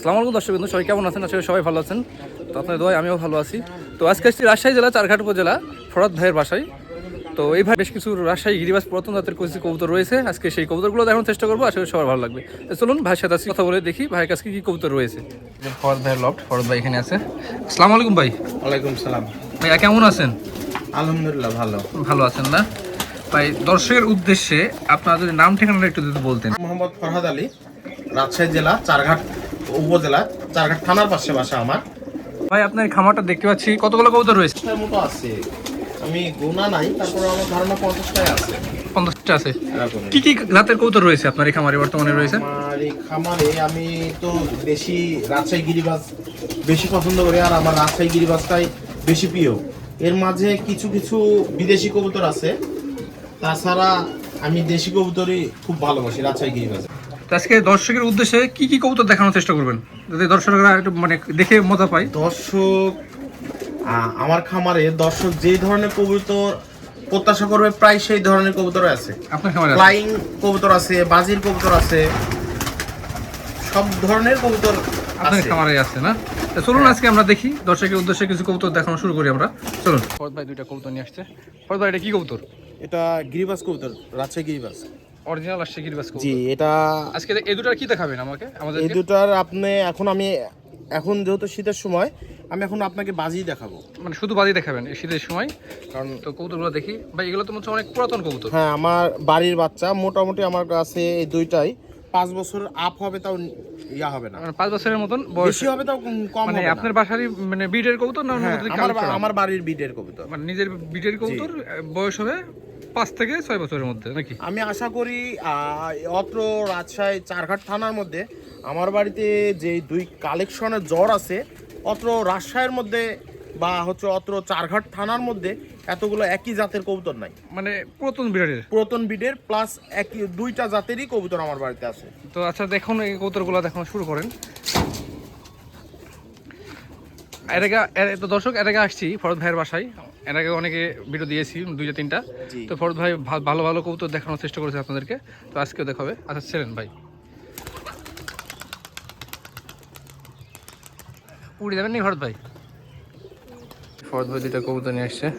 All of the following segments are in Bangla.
আসসালামু আলাইকুম দর্শক বন্ধু সবাই কেমন আছেন? আসলে সবাই ভালো আছেন। তো আপনার দোয়ায় আমিও ভালো আছি। তো আজকে আসছি রাজশাহী জেলা চারঘাট উপজেলা ফরাদ ভাইয়ের বাসায়। তো এই ভাই বেশ কিছু রাজশাহী গিরিবাস পুরাতন জাতের কিছু কবুতর রয়েছে। আজকে সেই কবুতরগুলো দেখানোর চেষ্টা করব আসলে সবার ভালো লাগবে। চলুন ভাইয়ের সাথে কথা বলে দেখি ভাইয়ের কাছে কি কি কবুতর রয়েছে। ফরাদ ভাইয়ের লফট ফরাদ ভাই এখানে আছে। আসসালামু আলাইকুম ভাই। ওয়ালাইকুম সালাম। ভাইয়া কেমন আছেন? আলহামদুলিল্লাহ ভালো। ভালো আছেন না? ভাই দর্শকের উদ্দেশ্যে আপনার যদি নাম ঠিকানাটা একটু যদি বলতেন। মোহাম্মদ ফরহাদ আলী রাজশাহী জেলা চারঘাট। উপজেলা চারঘাট থানার পাশে বাসা আমার। ভাই আপনার খামারটা দেখতে পাচ্ছি। কতগুলো কবুতর রয়েছে? মতো আছে। আমি গোনা নাই তারপরে আমার ধারণা পঞ্চাশটাই আছে। পঞ্চাশটা আছে। কি কি জাতের কবুতর রয়েছে আপনার এই খামারে বর্তমানে রয়েছে? আমার এই খামারে আমি তো বেশি রাজশাহী গিরিবাজ বেশি পছন্দ করি আর আমার রাজশাহী গিরিবাজটাই বেশি প্রিয়। এর মাঝে কিছু কিছু বিদেশি কবুতর আছে। তাছাড়া আমি দেশি কবুতরই খুব ভালোবাসি রাজশাহী গিরিবাজ। তো আজকে দর্শকের উদ্দেশ্যে কি কি কবুতর দেখানোর চেষ্টা করবেন? যাতে দর্শকরা একটু মানে দেখে মজা পায়। দর্শক আমার খামারে দর্শক যে ধরনের কবুতর প্রত্যাশা করবে প্রায় সেই ধরনের কবুতর আছে। আপনার খামারে আছে? ফ্লাইং কবুতর আছে বাজির কবুতর আছে সব ধরনের কবুতর আপনার খামারে আছে না? চলুন আজকে আমরা দেখি দর্শকের উদ্দেশ্যে কিছু কবুতর দেখানো শুরু করি আমরা। চলুন। ফরদ ভাই দুইটা কবুতর নিয়ে আসছে। ফরদ ভাই এটা কি কবুতর? এটা গিরিবাস কবুতর রাজশাহী গিরিবাস অরিজিনাল আসছে গিরিবাস কবুতর জি এটা আজকে এই দুটার কি দেখাবেন আমাকে? আমাদের এই দুটার আপনি এখন আমি এখন যেহেতু শীতের সময় আমি এখন আপনাকে বাজি দেখাবো। মানে শুধু বাজি দেখাবেন এই শীতের সময়? কারণ তো কবুতরগুলো দেখি। ভাই এগুলো তো হচ্ছে অনেক পুরাতন কবুতর। হ্যাঁ আমার বাড়ির বাচ্চা মোটামুটি আমার কাছে এই দুইটাই। পাঁচ বছর আপ হবে তাও ইয়া হবে না। মানে পাঁচ বছরের মতন বয়স। বেশি হবে তাও কম মানে আপনার বাসারই মানে বিটের কবুতর না হ্যাঁ, আমার আমার বাড়ির বিটের কবুতর। মানে নিজের বিটের কবুতর বয়স হবে পাঁচ থেকে ছয় বছরের মধ্যে নাকি? আমি আশা করি অত্র রাজশাহী চারঘাট থানার মধ্যে আমার বাড়িতে যে দুই কালেকশনের জ্বর আছে অত্র রাজশাহীর মধ্যে বা হচ্ছে অত্র চারঘাট থানার মধ্যে এতগুলো একই জাতের কবুতর নাই। মানে পুরাতন বিড়ের পুরাতন বিডের প্লাস একই দুইটা জাতেরই কবুতর আমার বাড়িতে আছে। তো আচ্ছা দেখুন এই কবুতরগুলো দেখানো শুরু করেন। এর আগে তো দর্শক এর আগে আসছি ফরদ ভাইয়ের বাসায়। এর আগে অনেকে ভিডিও দিয়েছি দুইটা তিনটা। তো ফরদ ভাই ভালো ভালো কবুতর দেখানোর চেষ্টা করেছে আপনাদেরকে। তো আজকেও দেখাবে। আচ্ছা ছিলেন ভাই। উড়ে যাবেন নি ভরত ভাই? ফরদ ভাই দুইটা কবুতর নিয়ে আসছে।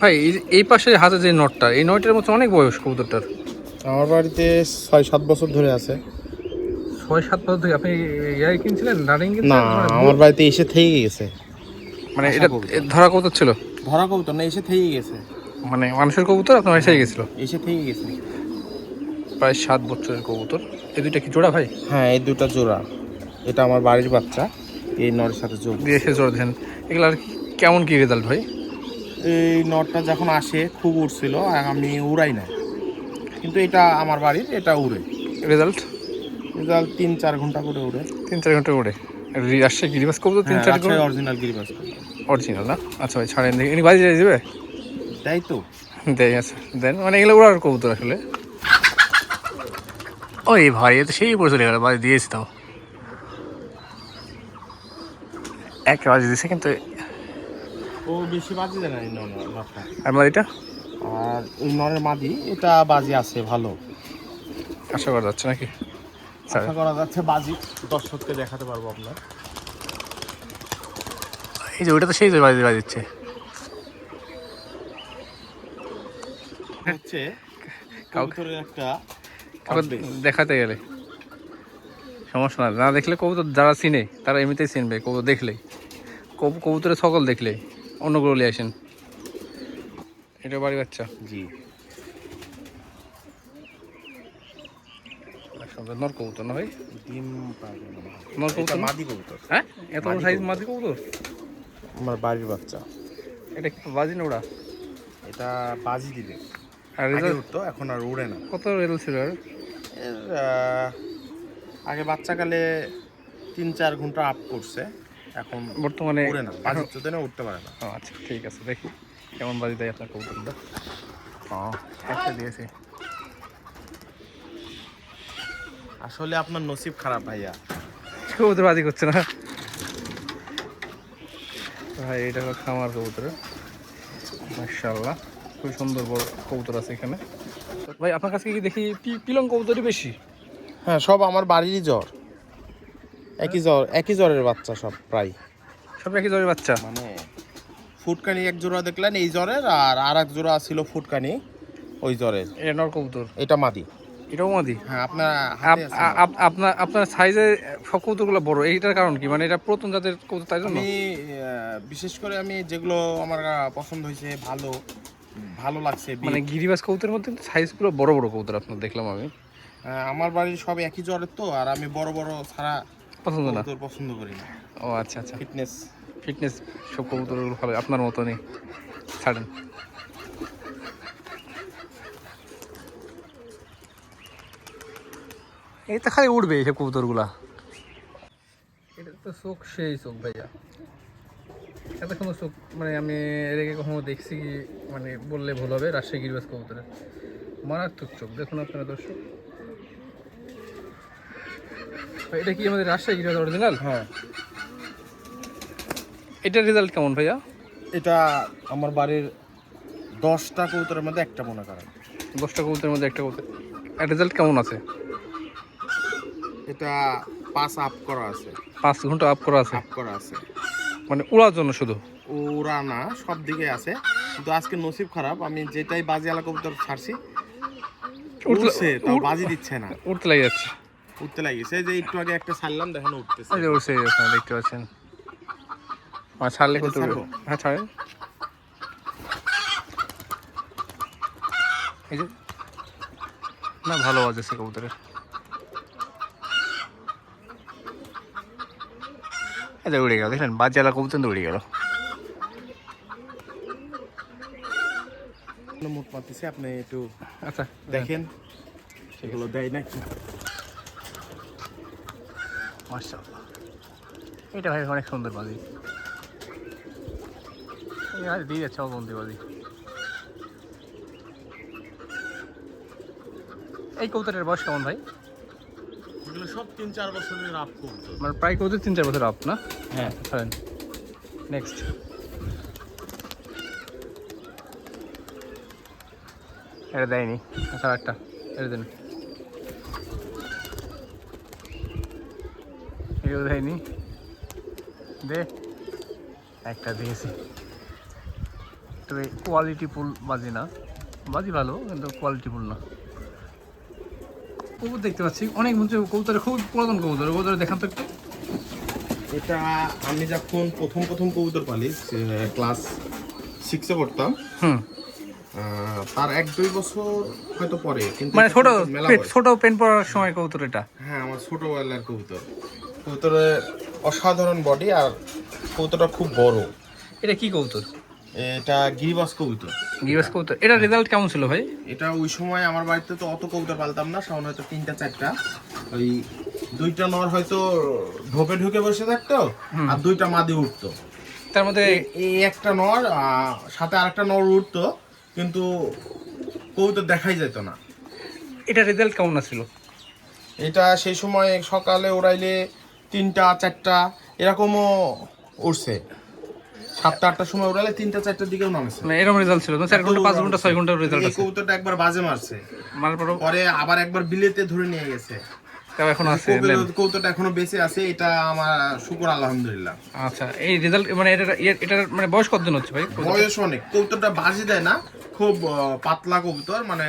ভাই এই- এই পাশে হাতে যে নটটা এই নটের মতো অনেক বয়স কবুতরটার। আমার বাড়িতে ছয় সাত বছর ধরে আছে। ছয় সাত বছর ধরে আপনি ইয়াই কিনছিলেন? রানিং না আমার বাড়িতে এসে থেকে গেছে। মানে এটা ধরা কবুতর ছিল? ধরা কবুতর না এসে থেকে গেছে। মানে মানুষের কবুতর আপনার এসে গেছিল? এসে থেকে গেছে। প্রায় সাত বছরের কবুতর। এই দুইটা কি জোড়া ভাই? হ্যাঁ এই দুটা জোড়া। এটা আমার বাড়ির বাচ্চা। এই নরের সাথে যোগ দিয়ে এসে জোড়া দিয়েছেন এগুলো আর কেমন কি রেজাল্ট ভাই? এই নটটা যখন আসে খুব উড়ছিল আর আমি উড়াই না কিন্তু এটা আমার বাড়ির এটা উড়ে। রেজাল্ট রেজাল্ট তিন চার ঘণ্টা করে উড়ে। তিন চার ঘণ্টা করে আসছে গিরিবাস কবুতর তিন হ্যাঁ, চার রাজশাহী অরিজিনাল গিরিবাস অরিজিনাল না? আচ্ছা ভাই ছাড়েন দেখি। ইনি বাজি দেবে তাই তো। দেয় আচ্ছা। দেন মানে এগুলো ওড়ার কবুতর আসলে। ওই ভাই এ তো সেই পড়ে চলে গেল বাজি দিয়েছি তাও। এক বাজি দিয়েছে কিন্তু ও বেশি বাজি দেয় না এই আর বাজিটা আর এই নরের মাদি এটা বাজি আছে ভালো। আশা করা যাচ্ছে নাকি? আশা করা যাচ্ছে বাজি দর্শককে দেখাতে পারব আপনার এই যে ওইটা তো সেই বাজি বাজি দিচ্ছে হচ্ছে কবুতরের একটা দেখাতে গেলে। সমস্যা না না দেখলে কবুতর যারা চিনে তারা এমনিতেই চিনবে কবুতর দেখলেই। কবু- কবুতরের সকল দেখলেই অন্যগুলো নিয়ে আসেন। এটা বাড়ি বাচ্চা। জি। সুন্দর নর কবুতর না ভাই। ডিম। নর কবুতর মাদি কবুতর। হ্যাঁ? এত মাদি সাইজ। মাঝি কবুতর? আমার বাড়ির বাচ্চা। এটা কি বাজি না ওরা এটা বাজি দিবে আর রেজাল্ট উঠতো এখন আর উড়ে না। কত রেজাল্ট ছিল আর? এর আগে বাচ্চাকালে তিন চার ঘণ্টা আপ করছে এখন বর্তমানে উড়ে না। বাজির চোদনে উঠতে পারে না। আচ্ছা ঠিক আছে দেখি। কেমন বাজি দেয় আপনার কবুতরটা? ও একটা দিয়েছি। আসলে আপনার নসিব খারাপ ভাইয়া। কবুতর বাজি করছে না? ভাই এটা হলো খামার কবুতর। মার্শাল্লাহ খুব সুন্দর বড় কবুতর আছে এখানে। ভাই আপনার কাছে কি দেখি পিলং কবুতরই বেশি? হ্যাঁ সব আমার বাড়িরই জ্বর। একই জ্বর একই জ্বরের বাচ্চা সব প্রায়। সব একই জ্বরের বাচ্চা? মানে ফুটকানি এক জোড়া দেখলেন এই জ্বরের আর আর এক জোড়া ছিল ফুটকানি ওই জ্বরের। এটা নর কবুতর। এটা মাদি। এটাও মাদি হ্যাঁ আপনার আপ- আপনার আপনার সাইজে সব কবুতরগুলো বড় এইটার কারণ কি? মানে এটা প্রথম জাতের কবুতর তাই জন্য? আমি বিশেষ করে আমি যেগুলো আমার পছন্দ হয়েছে ভালো ভালো লাগছে মানে গিরিবাস কবুতরের মধ্যে সাইজগুলো বড় বড় কবুতর আপনার দেখলাম আমি। আমার বাড়ির সব একই জ্বরের তো আর আমি বড় বড় ছাড়া পছন্দ না? পছন্দ করি না। ও আচ্ছা আচ্ছা। ফিটনেস ফিটনেস সব কবুতরগুলো ভালো আপনার মতনই ছাড়েন। এই তো খালি উঠবে এইসব কবুতরগুলা। এটা তো চোখ সেই চোখ ভাইয়া। এত কোনো চোখ মানে আমি এর আগে কখনো দেখছি কি মানে বললে ভুল হবে রাজশাহী গিরিবাস কবুতরের। মারাত্মক চোখ দেখুন আপনারা দর্শক। এটা কি আমাদের রাজশাহী গিরিবাস অরিজিনাল হ্যাঁ। এটার রেজাল্ট কেমন ভাইয়া? এটা আমার বাড়ির দশটা কবুতরের মধ্যে একটা মনে করেন। দশটা কবুতরের মধ্যে একটা কবুতর। রেজাল্ট কেমন আছে? এটা পাস আপ করা আছে। পাঁচ ঘণ্টা আপ করা আছে? আপ করা আছে। মানে উড়ার জন্য শুধু? ওরা না সব দিকে আছে। কিন্তু আজকে নসিব খারাপ আমি যেটাই বাজি আলা কবুতর ছাড়ছি উঠছে তাও বাজি দিচ্ছে না। উঠতে লেগে যাচ্ছে। উঠতে লাগিয়েছে যে একটু আগে একটা ছাড়লাম দেখানো উঠতেছে এই যে উঠছে দেখতে পাচ্ছেন। আর ছাড়লে কত হ্যাঁ ছাড়েন এই যে না ভালো আছে কবুতরের। যে উড়ে গেল দেখলেন? বাজালা কবুতর তো উড়ে গেল। মুখ আপনি একটু আচ্ছা দেখেন। সেগুলো দেয় নাকি? মাশাআল্লাহ। এটা ভাই অনেক সুন্দর বাজি। দিয়ে যাচ্ছে বাজি। এই কবুতরের বয়স কেমন ভাই? এগুলো সব তিন চার বছরের আপ কবুতর। মানে প্রায় কবুতর তিন চার বছর আপ না? হ্যাঁ নেক্সট এটা দেয়নি আচ্ছা একটা। এটা দেন। এটাও দেয়নি। দে। একটা দিয়েছি। তবে কোয়ালিটি ফুল বাজি না। বাজি ভালো, কিন্তু কোয়ালিটি ফুল না। কবুতর দেখতে পাচ্ছি, অনেক মধ্যে কবুতরের খুব পুরাতন কবুতর। কবুতর দেখান তো একটু। এটা আমি যখন প্রথম প্রথম কবুতর পালি ক্লাস সিক্সে পড়তাম হুম। তার এক দুই বছর হয়তো পরে কিন্তু মানে ছোট। ছোট পেন পড়ার সময় কবুতর এটা? হ্যাঁ আমার ছোটবেলার কবুতর। কবুতরের অসাধারণ বডি আর কবুতরটা খুব বড়। এটা কি কবুতর? এটা গিরিবাস কবুতর। গিরাস কবুতর। এটা রেজাল্ট কেমন ছিল ভাই? এটা ওই সময় আমার বাড়িতে তো অত কবুতর পালতাম না সামনে হয়তো তিনটা চারটা। ওই দুইটা নর হয়তো ঢোপে ঢুকে বসে থাকতো আর দুইটা মাদি উঠতো। তার মধ্যে এই একটা নর সাথে আরেকটা নর উঠতো কিন্তু কবুতর দেখাই যেত না। এটা রেজাল্ট কেমন ছিল এটা সেই সময় সকালে ওড়াইলে তিনটা চারটা এরকমও উঠছে সাতটা আটটার সময় ওড়াইলে তিনটা চারটার দিকেও নামছে। মানে এরকম রেজাল্ট ছিল। চার ঘণ্টা পাঁচ ঘণ্টা ছয় ঘণ্টার রেজাল্ট আছে। কবুতরটা একবার বাজে মারছে। মারার পরে আবার একবার বিলেতে ধরে নিয়ে গেছে। তাও এখন আছে কবুতর- এখনও বেঁচে আছে এটা আমার শুকুর আলহামদুলিল্লাহ। আচ্ছা এই রেজাল্ট মানে এটা এটার মানে বয়স কতদিন হচ্ছে ভাই? বয়স অনেক। কবুতরটা বাজি দেয় না খুব পাতলা কবুতর মানে।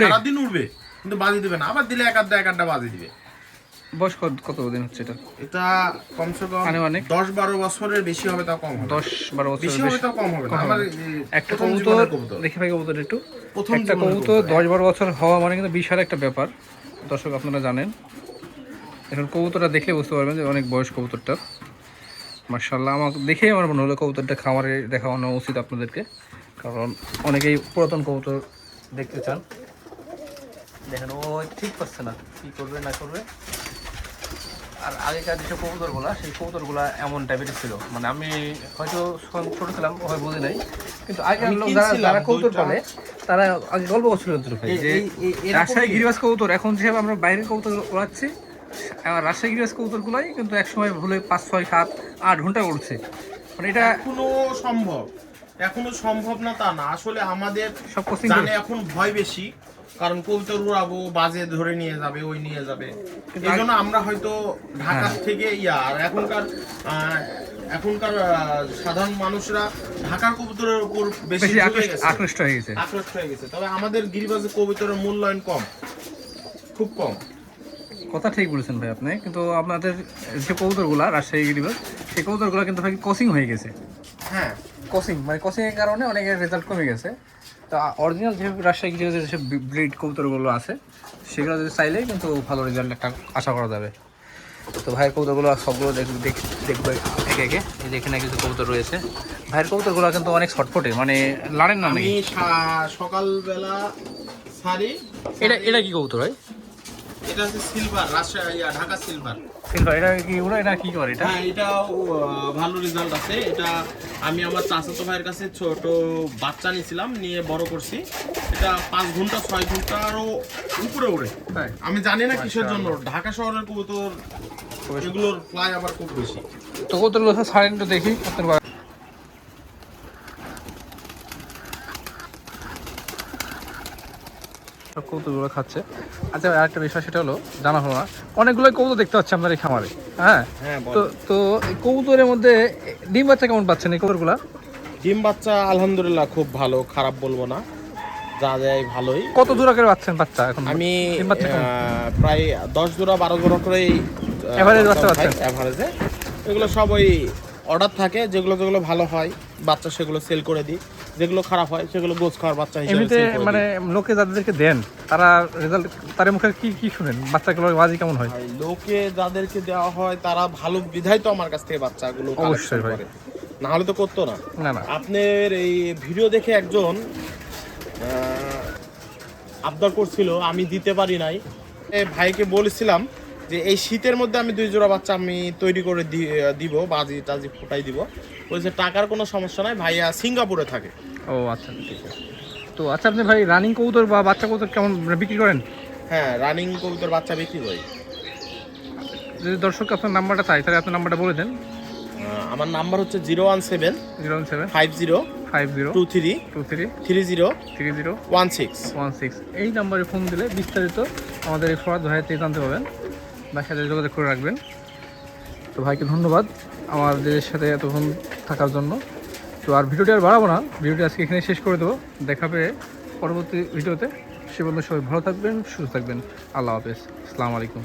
সারাদিন উড়বে কিন্তু বাজি দিবে না। আবার দিলে এক আধটা এক আধটা বাজি দিবে। বয়স কত কতদিন হচ্ছে এটা? এটা কমসে কম আনুমানিক? দশ বারো বছরের বেশি হবে তাও কম হবে দশ বারো বছর বেশি হবে তাও কম হবে আমার একটা কবুতর দেখি ভাই কবুতর একটু। প্রথম একটা কবুতর, দশ বারো বছর হওয়া মানে কিন্তু বিশাল একটা ব্যাপার। দর্শক আপনারা জানেন এখন কবুতরটা দেখলে বুঝতে পারবেন যে অনেক বয়স কবুতরটার মার্শাল্লাহ আমাকে দেখেই আমার মনে হলো কবুতরটা খামারে দেখানো উচিত আপনাদেরকে কারণ অনেকেই পুরাতন কবুতর দেখতে চান। দেখেন ও ঠিক পাচ্ছে না কী করবে না করবে। আর আগেকার যেসব কবুতরগুলা সেই কবুতরগুলা এমন টাইপের ছিল। মানে আমি হয়তো ছোট ছিলাম হয় বুঝি নাই। কিন্তু আগেকার লোক যারা যারা কবুতর পালে তারা আগে গল্প করছিল যে রাজশাহী? গিরিবাস কবুতর এখন যেভাবে আমরা বাইরের কবুতর উড়াচ্ছি আর রাজশাহী গিরিবাস কবুতরগুলাই কিন্তু একসময় ভুলে পাঁচ ছয় সাত আট ঘণ্টা উড়ছে মানে এটা এখনও সম্ভব। এখনও সম্ভব না তা না। আসলে আমাদের সব জানে এখন ভয় বেশি কারণ কবুতর উড়াবো বাজে ধরে নিয়ে যাবে ওই নিয়ে যাবে। এই জন্য আমরা হয়তো ঢাকা হ্যাঁ। থেকে ইয়া আর এখনকার এখনকার সাধারণ মানুষরা ঢাকার কবুতরের উপর বেশি আকৃষ্ট আকৃষ্ট হয়ে গেছে। আকৃষ্ট হয়ে গেছে। তবে আমাদের গিরিবাজে কবুতরের মূল্যায়ন কম। খুব কম। কথা ঠিক বলেছেন ভাই আপনি কিন্তু আপনাদের যে কবুতরগুলা রাজশাহী গিরিবাস সেই কবুতরগুলো কিন্তু ভাই কোচিং হয়ে গেছে। হ্যাঁ। কোচিং মানে কোচিং এর কারণে অনেকের রেজাল্ট কমে গেছে। তা অরিজিনাল যে রাজশাহী গিরিবাসের যেসব ব্রিড কবুতরগুলো আছে সেগুলো যদি চাইলে কিন্তু ভালো রেজাল্ট একটা আশা করা যাবে। তো ভাইয়ের কবুতরগুলো সবগুলো দেখ দেখ- দেখব একে একে। এই যে এখানে কিছু কবুতর রয়েছে। ভাইয়ের কবুতরগুলো কিন্তু অনেক ছটফটে মানে লাড়েন না নাকি? সকালবেলা সারি এটা এটা কি কবুতর ভাই? এটা হচ্ছে silver Rajshahi Dhaka silver silver এটা কি ওরা এটা কি করে এটা? হ্যাঁ আহ, ভালো রেজাল্ট আছে। এটা আমি আমার চাচাতো ভাইয়ের কাছে ছোট বাচ্চা নিয়েছিলাম নিয়ে বড় করছি। এটা পাঁচ ঘণ্টা ছয় ঘন্টারও উপরে উড়ে তাই আমি জানি না কিসের জন্য। ঢাকা শহরের কবুতর এগুলোর ফ্লাই আবার খুব বেশি। তো কবুতরগুলো ছাড়েন তো দেখি আপনার সব কবুতরগুলো খাচ্ছে। আচ্ছা আরেকটা বিষয় সেটা হলো জানা হলো না। অনেকগুলো কবুতর দেখতে পাচ্ছি আপনার এই খামারে হ্যাঁ? হ্যাঁ তো তো এই কবুতরের মধ্যে ডিম বাচ্চা কেমন পাচ্ছেন এই কবুতরগুলা? ডিম বাচ্চা আলহামদুলিল্লাহ খুব ভালো খারাপ বলব না। যা যায় ভালোই। কত দূর করে পাচ্ছেন বাচ্চা এখন? আমি প্রায় দশ জোড়া বারো জোড়া করেই Average বাচ্চা পাচ্ছেন? অ্যাভারেজে এগুলো সব ওই অর্ডার থাকে যেগুলো যেগুলো ভালো হয় বাচ্চা সেগুলো সেল করে দিই। যেগুলো খারাপ হয় সেগুলো গোছ খাওয়ার বাচ্চা হিসেবে এমনিতে। মানে লোকে যাদেরকে দেন তারা রেজাল্ট তার মুখে কি কি শুনেন? বাচ্চাগুলো বাজি কেমন হয়? লোকে যাদেরকে দেওয়া হয় তারা ভালো বিধায় তো আমার কাছ থেকে বাচ্চাগুলো অবশ্যই ভাই। না হলে তো করতো না। না না। আপনার এই ভিডিও দেখে একজন আবদার করছিল আমি দিতে পারি নাই। ভাইকে বলেছিলাম যে এই শীতের মধ্যে আমি দুই জোড়া বাচ্চা আমি তৈরি করে দিব বাজি টাজি ফুটাই দিব। বলছে টাকার কোনো সমস্যা নাই ভাইয়া সিঙ্গাপুরে থাকে। ও আচ্ছা ঠিক আছে। তো আচ্ছা আপনি ভাই রানিং কবুতর বা বাচ্চা কবুতর কেমন মানে বিক্রি করেন? হ্যাঁ রানিং কবুতর বাচ্চা বিক্রি করি। যদি দর্শক আপনার নাম্বারটা চাই তাহলে আপনার নাম্বারটা বলে দেন। আমার নাম্বার হচ্ছে zero one seven zero one seven five zero five zero two three two three three zero three zero one six. One six. এই নাম্বারে ফোন দিলে বিস্তারিত আমাদের এই ফরাদ ভাইয়ের জানতে পাবেন ভাইয়ের সাথে যোগাযোগ করে রাখবেন। তো ভাইকে ধন্যবাদ আমাদের সাথে এতক্ষণ থাকার জন্য। তো আর ভিডিওটি আর বাড়াবো না, ভিডিওটি আজকে এখানে শেষ করে দেবো। দেখাবে পরবর্তী ভিডিওতে। সে বন্ধু সবাই ভালো থাকবেন, সুস্থ থাকবেন। আল্লাহ হাফেজ। আসসালামু আলাইকুম।